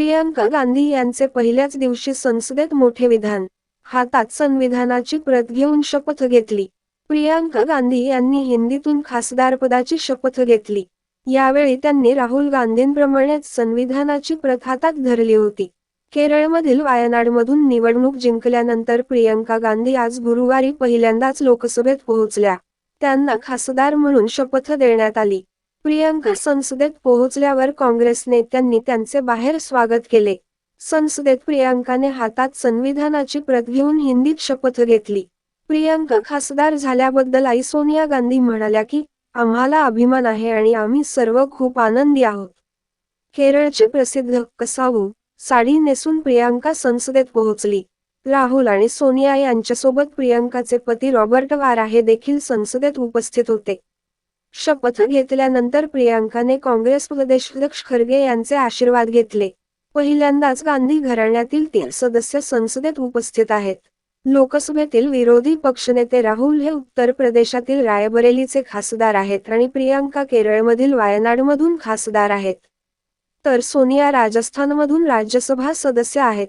प्रियांका गांधी यांचे पहिल्याच दिवशी संसदेत मोठे विधान. हातात संविधानाची प्रत घेऊन शपथ घेतली. प्रियांका गांधी यांनी हिंदीतून खासदारपदाची शपथ घेतली. यावेळी त्यांनी राहुल गांधींप्रमाणेच संविधानाची प्रत हातात धरली होती. केरळमधील वायनाडमधून निवडणूक जिंकल्यानंतर प्रियंका गांधी आज गुरुवारी पहिल्यांदाच लोकसभेत पोहोचल्या. त्यांना खासदार म्हणून शपथ देण्यात आली. प्रियंका संसदेत पोहोचल्यावर काँग्रेस नेत्यांनी त्यांचे बाहेर स्वागत केले. संसदेत प्रियंकाने हातात संविधानाची प्रत घेऊन हिंदीत शपथ घेतली. प्रियंका खासदार झाल्याबद्दल आई सोनिया गांधी म्हणाल्या की आम्हाला अभिमान आहे आणि आम्ही सर्व खूप आनंदी आहोत. केरळचे प्रसिद्ध कसावू साडी नेसून प्रियांका संसदेत पोहोचली. राहुल आणि सोनिया यांच्यासोबत प्रियंकाचे पती रॉबर्ट वारा हे देखील संसदेत उपस्थित होते. शपथ घेतल्यानंतर प्रियांकाने काँग्रेस प्रदेशाध्यक्ष खरगे यांचे आशीर्वाद घेतले. पहिल्यांदाच गांधी घराण्यातील तीन सदस्य संसदेत उपस्थित आहेत. लोकसभेतील विरोधी पक्षनेते राहुल हे उत्तर प्रदेशातील रायबरेलीचे खासदार आहेत आणि प्रियांका केरळमधील वायनाडमधून खासदार आहेत. तर सोनिया राजस्थानमधून राज्यसभा सदस्य आहेत.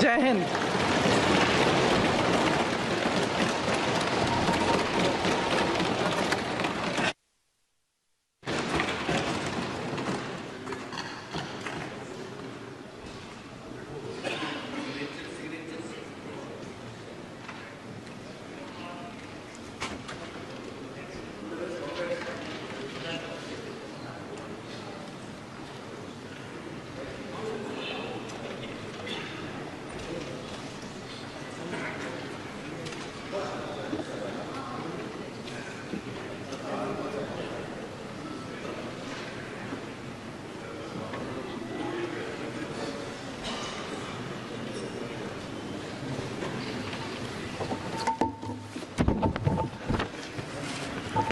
जय हिंद।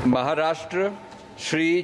महाराष्ट्र श्री